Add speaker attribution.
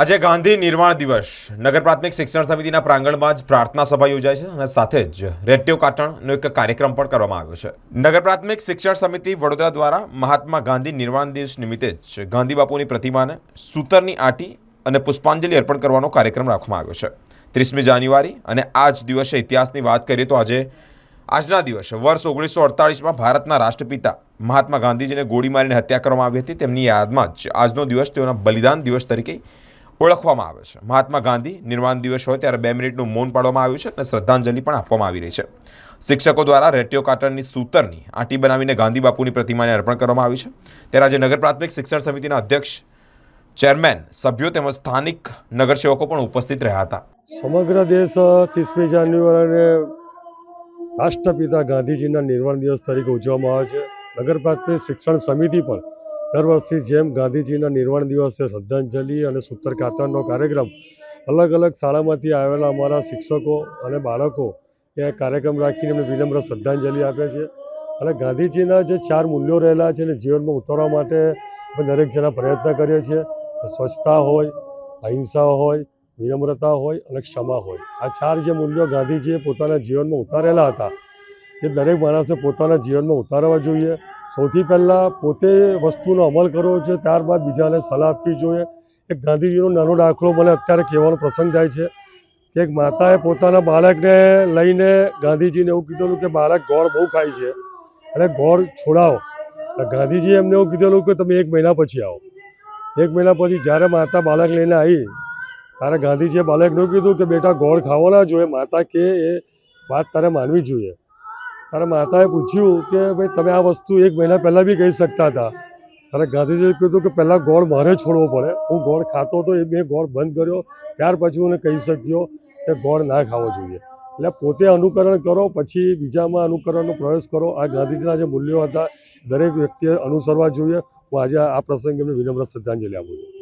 Speaker 1: આજે ગાંધી નિર્વાણ દિવસ. નગર પ્રાથમિક શિક્ષણ સમિતિના પ્રાંગણમાં જ પ્રાર્થના સભા યોજાય છે અને સાથે જ રેડિયો કાટણનો એક કાર્યક્રમ પણ કરવામાં આવ્યો છે. નગર પ્રાથમિક શિક્ષણ સમિતિ વડોદરા દ્વારા મહાત્મા ગાંધી નિર્વાણ દિવસ નિમિત્તે જ ગાંધી બાપુની પ્રતિમાને સૂતરની આંટી અને પુષ્પાંજલિ અર્પણ કરવાનો કાર્યક્રમ રાખવામાં આવ્યો છે. ત્રીસમી જાન્યુઆરી અને આ જ દિવસે ઇતિહાસની વાત કરીએ તો આજે આજના દિવસે, વર્ષ ઓગણીસો અડતાળીસમાં ભારતના રાષ્ટ્રપિતા મહાત્મા ગાંધીજીને ગોળી મારીને હત્યા કરવામાં આવી હતી. તેમની યાદમાં જ આજનો દિવસ તેઓના બલિદાન દિવસ તરીકે ઓળખવામાં આવે છે. મહાત્મા ગાંધી નિર્વાણ દિવસ હોય ત્યારે બે મિનિટનું મૌન પાડવામાં આવ્યું છે અને શ્રદ્ધાંજલિ પણ આપવામાં આવી રહી છે. શિક્ષકો દ્વારા રેટિયો કાટણની સૂતરની આંટી બનાવીને ગાંધી બાપુની પ્રતિમાને અર્પણ કરવામાં આવી છે. ત્યારે આજે નગર પ્રાથમિક શિક્ષણ સમિતિના અધ્યક્ષ, ચેરમેન, સભ્યો તેમજ સ્થાનિક નગરસેવકો પણ ઉપસ્થિત રહ્યા હતા.
Speaker 2: સમગ્ર દેશ ત્રીસમી જાન્યુઆરીને રાષ્ટ્રપિતા ગાંધીજીના નિર્વાણ દિવસ તરીકે ઉજવવામાં આવે છે. નગર પ્રાથમિક શિક્ષણ સમિતિ પણ દર વર્ષની જેમ ગાંધીજીના નિર્વાણ દિવસે શ્રદ્ધાંજલિ અને સૂત્ર કાતરનો કાર્યક્રમ અલગ અલગ શાળામાંથી આવેલા અમારા શિક્ષકો અને બાળકો એ કાર્યક્રમ રાખીને એમને વિનમ્ર શ્રદ્ધાંજલિ આપે છે. અને ગાંધીજીના જે ચાર મૂલ્યો રહેલા છે એને જીવનમાં ઉતારવા માટે અમે દરેક જણા પ્રયત્ન કરીએ છીએ. સ્વચ્છતા હોય, અહિંસા હોય, વિનમ્રતા હોય અને ક્ષમા હોય. આ ચાર જે મૂલ્યો ગાંધીજીએ પોતાના જીવનમાં ઉતારેલા હતા એ દરેક માણસે પોતાના જીવનમાં ઉતારવા જોઈએ. સૌથી પહેલાં પોતે વસ્તુનો અમલ કરવો જોઈએ ત્યારબાદ બીજાને સલાહ આપવી જોઈએ. એક ગાંધીજીનો નાનો દાખલો મને અત્યારે કહેવાનો પ્રસંગ થાય છે કે એક માતાએ પોતાના બાળકને લઈને ગાંધીજીને એવું કીધેલું કે બાળક ગોળ બહુ ખાય છે અને ગોળ છોડાવો. ગાંધીજીએ એમને એવું કીધેલું કે તમે એક મહિના પછી આવો. એક મહિના પછી જ્યારે માતા બાળક લઈને આવી, ત્યારે ગાંધીજીએ બાળકને કીધું કે બેટા ગોળ ખાવો ના જોઈએ, માતા કે એ વાત તારે માનવી જોઈએ. ત્યારે માતાએ પૂછ્યું કે ભાઈ તમે આ વસ્તુ એક મહિના પહેલાં બી કહી શકતા હતા. ત્યારે ગાંધીજીએ કીધું કે પહેલાં ગોળ મારે છોડવો પડે. હું ગોળ ખાતો હતો, એ મેં ગોળ બંધ કર્યો. ત્યાર પછી હું કહી શક્યો કે ગોળ ના ખાવો જોઈએ. એટલે પોતે અનુકરણ કરો, પછી બીજામાં અનુકરણનો પ્રયાસ કરો. આ ગાંધીજીના જે મૂલ્યો હતા, દરેક વ્યક્તિએ અનુસરવા જોઈએ. હું આજે આ પ્રસંગે એમને વિનમ્ર શ્રદ્ધાંજલિ આપું છું.